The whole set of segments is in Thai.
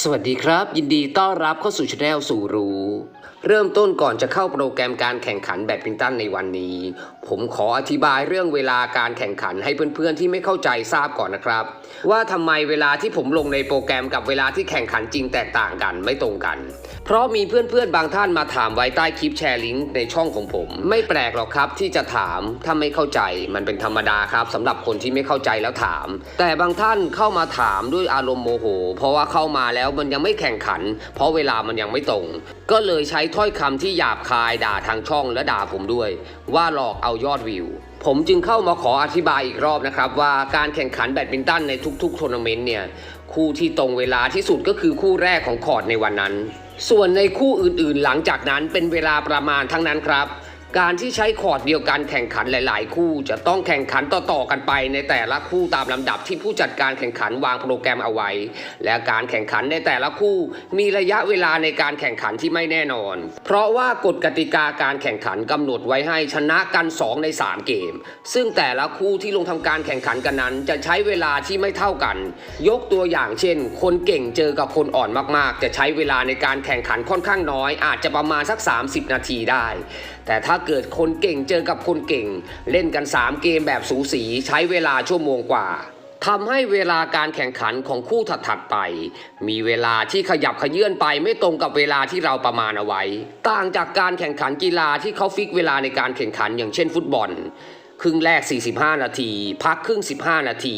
สวัสดีครับ ยินดีต้อนรับเข้าสู่ช anel สู่รู้ เริ่มต้นก่อนจะเข้าโปรแกรมการแข่งขันแบดมินตันในวันนี้ ผมขออธิบายเรื่องเวลาการแข่งขันให้เพื่อนๆที่ไม่เข้าใจทราบก่อนนะครับ ว่าทำไมเวลาที่ผมลงในโปรแกรมกับเวลาที่แข่งขันจริงแตกต่างกันไม่ตรงกัน เพราะมีเพื่อนๆบางท่านมาถามไว้ใต้คลิปแชร์ลิงก์ในช่องของผม ไม่แปลกหรอกครับที่จะถามถ้าไม่เข้าใจมันเป็นธรรมดาครับสำหรับคนที่ไม่เข้าใจแล้วถาม แต่บางท่านเข้ามาถามด้วยอารมณ์โมโห เพราะว่าเข้ามาแล้วมันยังไม่แข่งขัน เพราะเวลามันยังไม่ตรง ก็เลยใช้ถ้อยคำที่หยาบคายด่าทางช่องและด่าผมด้วย ว่าหลอกเอายอดวิวผมจึงเข้ามาขออธิบายอีกรอบนะครับ ว่าการแข่งขันแบดมินตันในทุกๆทัวร์นาเมนต์เนี่ยคู่ที่ตรงเวลาที่สุดก็คือคู่แรกของคอร์ดในวันนั้น ส่วนในคู่อื่นๆหลังจากนั้นเป็นเวลาประมาณทั้งนั้นครับ การที่ใช้คอร์ดเดียวกันแข่งขันหลาย ๆ คู่ จะต้องแข่งขันต่อๆกันไปในแต่ละคู่ตามลำดับที่ผู้จัดการแข่งขันวางโปรแกรมเอาไว้ และการแข่งขันในแต่ละคู่ มีระยะเวลาในการแข่งขันที่ไม่แน่นอน เพราะว่ากฎกติกาการแข่งขันกำหนดไว้ให้ชนะกัน 2 ใน 3 เกม ซึ่งแต่ละคู่ที่ลงทำการแข่งขันกันนั้น จะใช้เวลาที่ไม่เท่ากัน ยกตัวอย่างเช่น คนเก่งเจอกับคนอ่อนมาก ๆ จะใช้เวลาในการแข่งขันค่อนข้างน้อย อาจจะประมาณสัก 30 นาทีได้ แต่ถ้าเกิดคนเก่งเจอกับคนเก่ง เล่นกัน 3 เกมแบบสูสีใช้เวลาชั่วโมงกว่าทำให้เวลาการแข่งขันของคู่ถัดๆไป มีเวลาที่ขยับขยื่นไปไม่ตรงกับเวลาที่เราประมาณเอาไว้ ต่างจากการแข่งขันกีฬาที่เขาฟิกเวลาในการแข่งขันอย่างเช่นฟุตบอล ครึ่งแรก 45 นาที พักครึ่ง 15 นาที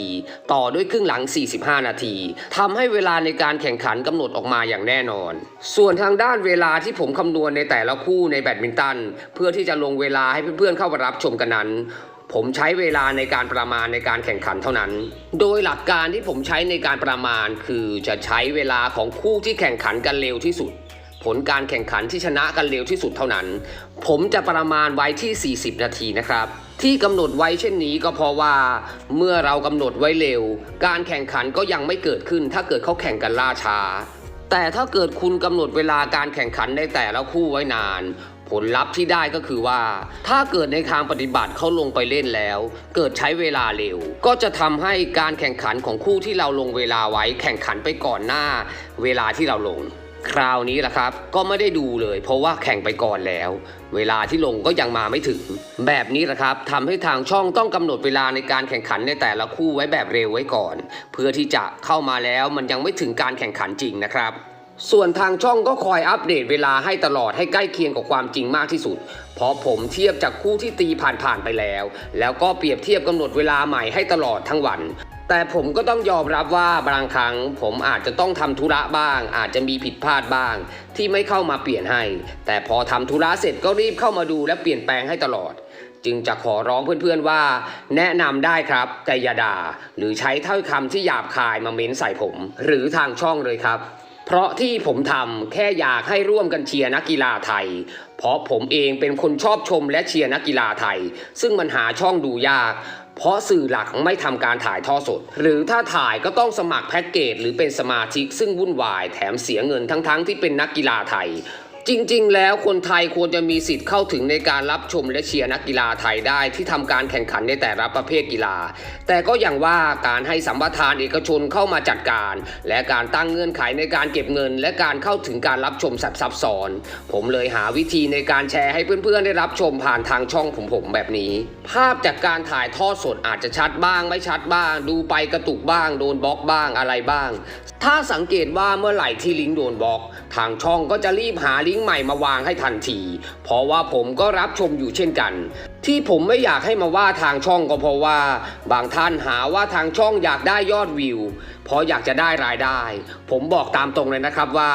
ต่อด้วยครึ่งหลัง 45 นาทีทำให้เวลาในการแข่งขันกำหนดออกมาอย่างแน่นอน ส่วนทางด้านเวลาที่ผมคำนวณในแต่ละคู่ในแบดมินตัน เพื่อที่จะลงเวลาให้เพื่อนๆเข้ามารับชมกันนั้นผมใช้เวลาในการประมาณในการแข่งขันเท่านั้น โดยหลักการที่ผมใช้ในการประมาณคือจะใช้เวลาของคู่ที่แข่งขันกันเร็วที่สุด ผลการแข่งขันที่ชนะกันเร็วที่สุดเท่านั้น ผมจะประมาณไว้ที่ 40 นาทีนะครับ ที่กำหนดไว้เช่นนี้ก็เพราะว่า เมื่อเรากำหนดไว้เร็ว การแข่งขันก็ยังไม่เกิดขึ้น ถ้าเกิดเขาแข่งกันล่าช้า แต่ถ้าเกิดคุณกำหนดเวลาการแข่งขันในแต่ละคู่ไว้นานผลลัพธ์ที่ได้ก็คือว่า ถ้าเกิดในทางปฏิบัติเขาลงไปเล่นแล้ว เกิดใช้เวลาเร็ว ก็จะทำให้การแข่งขันของคู่ที่เราลงเวลาไว้แข่งขันไปก่อนหน้า เวลาที่เราลง คราวนี้แหละครับ ก็ไม่ได้ดูเลย เพราะว่าแข่งไปก่อนแล้ว เวลาที่ลงก็ยังมาไม่ถึง แบบนี้แหละครับทำให้ทางช่องต้องกำหนดเวลาในการแข่งขันในแต่ละคู่ไว้แบบเร็วไว้ก่อน เพื่อที่จะเข้ามาแล้วมันยังไม่ถึงการแข่งขันจริงนะครับส่วนทางช่องก็คอยอัปเดตเวลาให้ตลอดให้ใกล้เคียงกับความจริงมากที่สุด เพราะผมเทียบจากคู่ที่ตีผ่านๆไปแล้ว แล้วก็เปรียบเทียบกำหนดเวลาใหม่ให้ตลอดทั้งวัน แต่ผมก็ต้องยอมรับว่าบางครั้งผมอาจจะต้องทำธุระบ้าง อาจจะมีผิดพลาดบ้าง ที่ไม่เข้ามาเปลี่ยนให้ แต่พอทำธุระเสร็จก็รีบเข้ามาดูและเปลี่ยนแปลงให้ตลอด จึงจะขอร้องเพื่อนๆว่า แนะนำได้ครับแต่อย่าด่าหรือใช้ถ้อยคำที่หยาบคายมาเม้นใส่ผม หรือทางช่องเลยครับ เพราะที่ผมทำแค่อยากให้ร่วมกันเชียร์นักกีฬาไทย เพราะผมเองเป็นคนชอบชมและเชียร์นักกีฬาไทย ซึ่งมันหาช่องดูยาก เพราะสื่อหลักไม่ทำการถ่ายทอดสด หรือถ้าถ่ายก็ต้องสมัครแพ็กเกจหรือเป็นสมาชิกซึ่งวุ่นวายแถมเสียเงินทั้งๆที่เป็นนักกีฬาไทย จริง ๆ แล้วคนไทยควรจะมีสิทธิ์เข้าถึงในการรับชมและเชียร์นักกีฬาไทยได้ที่ทำการแข่งขันในแต่ละประเภทกีฬา แต่ก็อย่างว่าการให้สัมปทานเอกชนเข้ามาจัดการ และการตั้งเงื่อนไขในการเก็บเงิน และการเข้าถึงการรับชมสับซับซ้อน ผมเลยหาวิธีในการแชร์ให้เพื่อนๆ ได้รับชมผ่านทางช่องผมผมแบบนี้ ภาพจากการถ่ายทอดสดอาจจะชัดบ้าง ไม่ชัดบ้าง ดูไปกระตุกบ้าง โดนบล็อกบ้างอะไรบ้าง ถ้าสังเกตว่าเมื่อไหร่ที่ลิงก์โดนบล็อก ทางช่องก็จะรีบหาลิงก์ใหม่มาวางให้ทันที เพราะว่าผมก็รับชมอยู่เช่นกัน ที่ผมไม่อยากให้มาว่าทางช่องก็เพราะว่า บางท่านหาว่าทางช่องอยากได้ยอดวิว เพราะอยากจะได้รายได้ ผมบอกตามตรงเลยนะครับว่า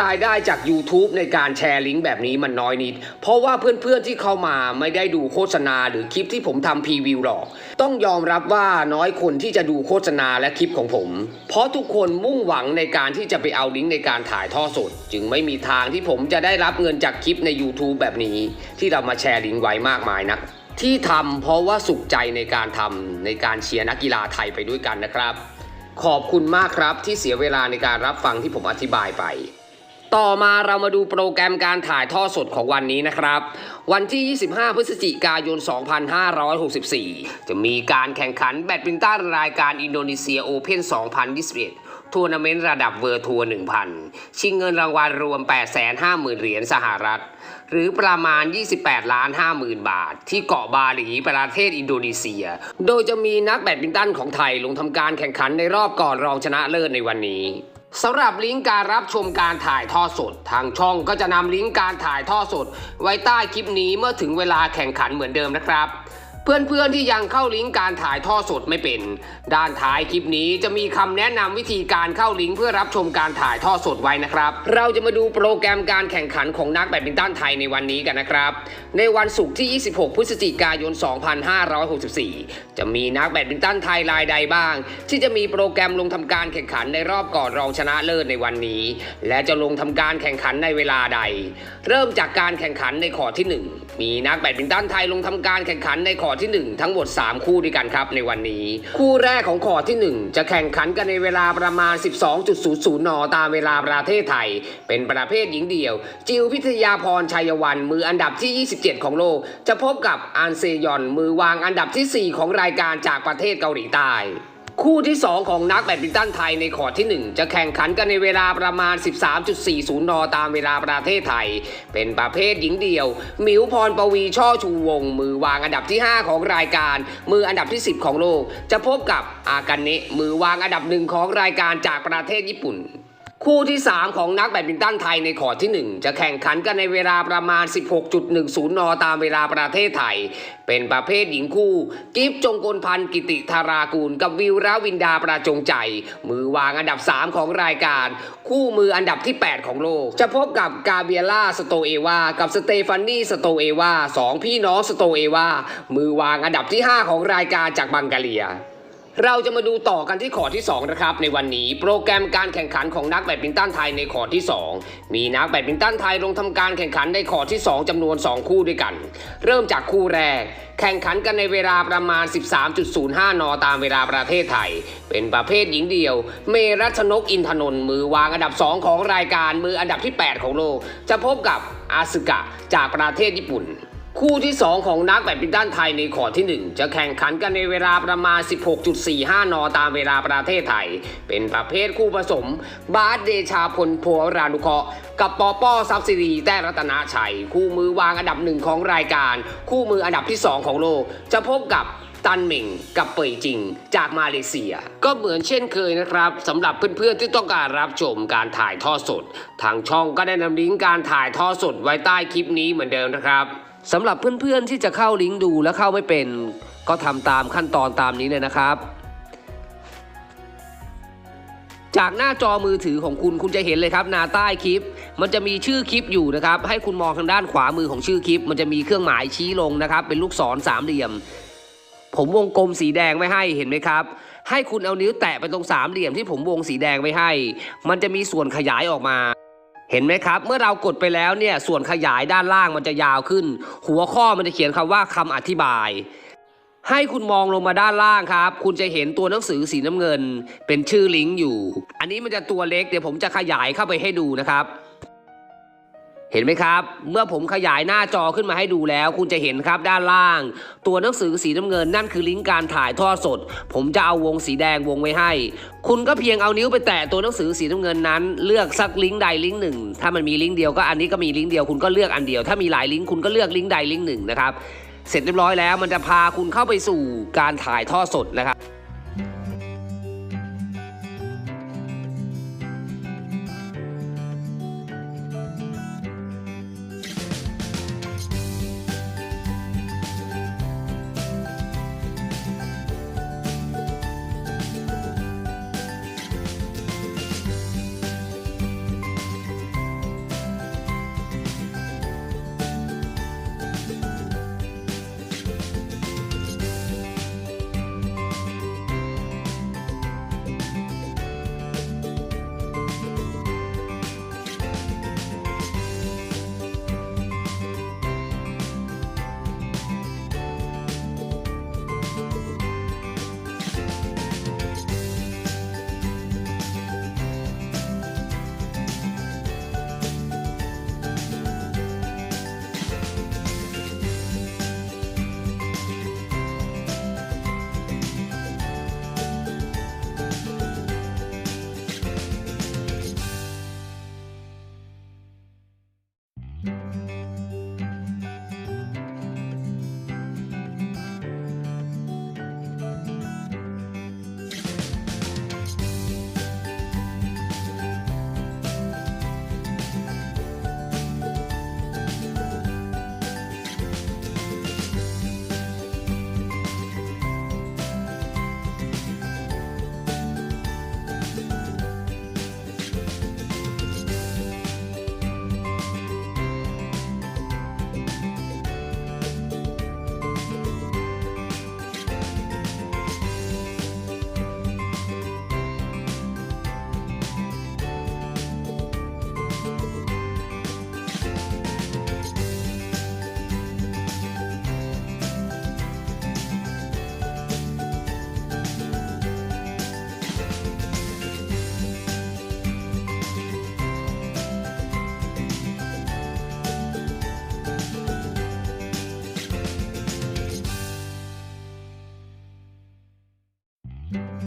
รายได้จาก YouTube ในการแชร์ลิงก์แบบนี้มันน้อยนิด เพราะว่าเพื่อนๆที่เข้ามาไม่ได้ดูโฆษณาหรือคลิปที่ผมทำพรีวิวหรอก ต้องยอมรับว่าน้อยคนที่จะดูโฆษณาและคลิปของผม เพราะทุกคนมุ่งหวังในการที่จะไปเอาลิงก์ในการถ่ายทอดสด จึงไม่มีทางที่ผมจะได้รับเงินจากคลิปใน YouTube แบบนี้ ที่เรามาแชร์ลิงก์ไว้มากมายนักที่ทำเพราะว่าสุขใจในการทำในการเชียร์นักกีฬาไทยไปด้วยกันนะครับ ขอบคุณมากครับที่เสียเวลาในการรับฟังที่ผมอธิบายไป ต่อมาเรามาดูโปรแกรมการถ่ายทอดสดของวันนี้นะครับ วันที่ 25 พฤศจิกายน 2564 จะมีการแข่งขันแบดมินตันรายการอินโดนีเซียโอเพ่น 2021 ทัวร์นาเมนต์ระดับเวอร์ทัวร์ 1,000 ชิงเงินรางวัลรวม 850,000 เหรียญสหรัฐ หรือประมาณ 28 ล้าน5หมื่นบาท ที่เกาะบาหลีประเทศอินโดนีเซีย โดยจะมีนักแบดมินตันของไทยลงทำการแข่งขันในรอบก่อนรองชนะเลิศในวันนี้ สำหรับลิงก์การรับชมการถ่ายทอดสด ทางช่องก็จะนำลิงก์การถ่ายทอดสด ไว้ใต้คลิปนี้เมื่อถึงเวลาแข่งขันเหมือนเดิมนะครับ เพื่อนๆที่ยังเข้าลิงก์การถ่ายท่อสดไม่เป็น ด้านท้ายคลิปนี้จะมีคำแนะนำวิธีการเข้าลิงก์เพื่อรับชมการถ่ายท่อสดไว้นะครับ เราจะมาดูโปรแกรมการแข่งขันของนักแบดมินตันไทยในวันนี้กันนะครับ ในวันศุกร์ที่ 26 พฤศจิกายน 2564 จะมีนักแบดมินตันไทยรายใดบ้าง ที่จะมีโปรแกรมลงทำการแข่งขันในรอบก่อนรองชนะเลิศในวันนี้ และจะลงทำการแข่งขันในเวลาใด เริ่มจากการแข่งขันในขอที่หนึ่งมีนักแบดมินตันไทยลงทำการแข่งขันในขอที่ 1 ทั้งหมด 3 คู่ด้วยกันครับในวันนี้ คู่แรกของขอที่ 1 จะแข่งขันกันในเวลาประมาณ 12.00 น ตามเวลาประเทศไทย เป็นประเภทหญิงเดี่ยว จิวพิทยาพรชัยวันมืออันดับที่ 27 ของโลก จะพบกับอันเซยอนมือวางอันดับทีสี่4 ของรายการจากประเทศเกาหลีใต้ คู่ที่ 2 ของนักแบดมินตันไทยในขอร์ดที่ 1 จะแข่งขันกันในเวลาประมาณ 13.40 น ตามเวลาประเทศไทย เป็นประเภทหญิงเดี่ยวหมิวพรปวีช่อชูวงศ์มือวางอันดับที่ 5 ของรายการ มืออันดับที่ 10 ของโลก จะพบกับอากันเนะมือวางอันดับหนึ่งของรายการจากประเทศญี่ปุ่น คู่ที่ 3 ของนักแบดมินตันไทยในขอร์ดที่ 1 จะแข่งขันกันในเวลาประมาณ 16.10 น ตามเวลาประเทศไทย เป็นประเภทหญิงคู่ กิฟจงกลพันธ์กิติธารากูล กับวิวราวินดาประจงใจ มือวางอันดับ 3 ของรายการ คู่มืออันดับที่ 8 ของโลก จะพบกับกาเบียล่าสโตเอวา กับสเตฟานีสโตเอวาสองพี่น้องสโตเอวามือวางอันดับที่ 5 ของรายการจากบังกาเลีย เราจะมาดูต่อกันที่ขอที่ 2 นะครับ ในวันนี้โปรแกรมการแข่งขันของนักแบดมินตันไทยในขอที่ 2 มีนักแบดมินตันไทยลงทำการแข่งขันในขอที่ 2จำนวน 2 คู่ด้วยกัน เริ่มจากคู่แรก แข่งขันกันในเวลาประมาณ 13.05 น ตามเวลาประเทศไทย เป็นประเภทหญิงเดียว เมรัชนกอินทนนท์มือวางอันดับ 2 ของรายการมืออันดับที่ 8 ของโลก จะพบกับอาสึกะจากประเทศญี่ปุ่น คู่ที่ 2 ของนักแบดมินตันไทยในขอดที่ 1 จะแข่งขันกันในเวลาประมาณ 16.45 น ตามเวลาประเทศไทย เป็นประเภทคู่ผสม บาสเดชาพลพัวรานุเคราะห์กับปอป้อซับซิรีแต้รัตนาชัย คู่มือวางอันดับหนึ่งของรายการ คู่มืออันดับที่ 2 ของโลก จะพบกับตันเหม่งกับเปยจิงจากมาเลเซีย ก็เหมือนเช่นเคยนะครับสำหรับเพื่อนๆที่ต้องการรับชมการถ่ายทอดสด ทางช่องก็ได้นำลิงก์การถ่ายทอดสดไว้ใต้คลิปนี้เหมือนเดิมนะครับ สำหรับเพื่อนๆที่จะเข้าลิงก์ดูและเข้าไม่เป็น ก็ทำตามขั้นตอนตามนี้เลยนะครับ จากหน้าจอมือถือของคุณคุณจะเห็นเลยครับหน้าใต้คลิป มันจะมีชื่อคลิปอยู่นะครับ ให้คุณมองทางด้านขวามือของชื่อคลิป มันจะมีเครื่องหมายชี้ลงนะครับ เป็นลูกศรสามเหลี่ยม ผมวงกลมสีแดงไว้ให้เห็นไหมครับ ให้คุณเอานิ้วแตะไปตรงสามเหลี่ยมที่ผมวงสีแดงไว้ให้ มันจะมีส่วนขยายออกมา เห็นไหมครับ เมื่อเรากดไปแล้วเนี่ยส่วนขยายด้านล่างมันจะยาวขึ้น หัวข้อมันจะเขียนคำว่าคำอธิบาย ให้คุณมองลงมาด้านล่างครับ คุณจะเห็นตัวหนังสือสีน้ำเงิน เป็นชื่อลิงก์อยู่ อันนี้มันจะตัวเล็กเดี๋ยวผมจะขยายเข้าไปให้ดูนะครับ เห็นไหมครับ เมื่อผมขยายหน้าจอขึ้นมาให้ดูแล้ว คุณจะเห็นครับด้านล่าง ตัวหนังสือสีน้ำเงินนั่นคือลิงก์การถ่ายทอดสด ผมจะเอาวงสีแดงวงไว้ให้ คุณก็เพียงเอานิ้วไปแตะตัวหนังสือสีน้ำเงินนั้น เลือกสักลิงก์ใดลิงก์หนึ่งถ้ามันมีลิงก์เดียวก็อันนี้ก็มีลิงก์เดียวคุณก็เลือกอันเดียว ถ้ามีหลายลิงก์คุณก็เลือกลิงก์ใดลิงก์หนึ่งนะครับเสร็จเรียบร้อยแล้วมันจะพาคุณเข้าไปสู่การถ่ายทอดสดนะครับ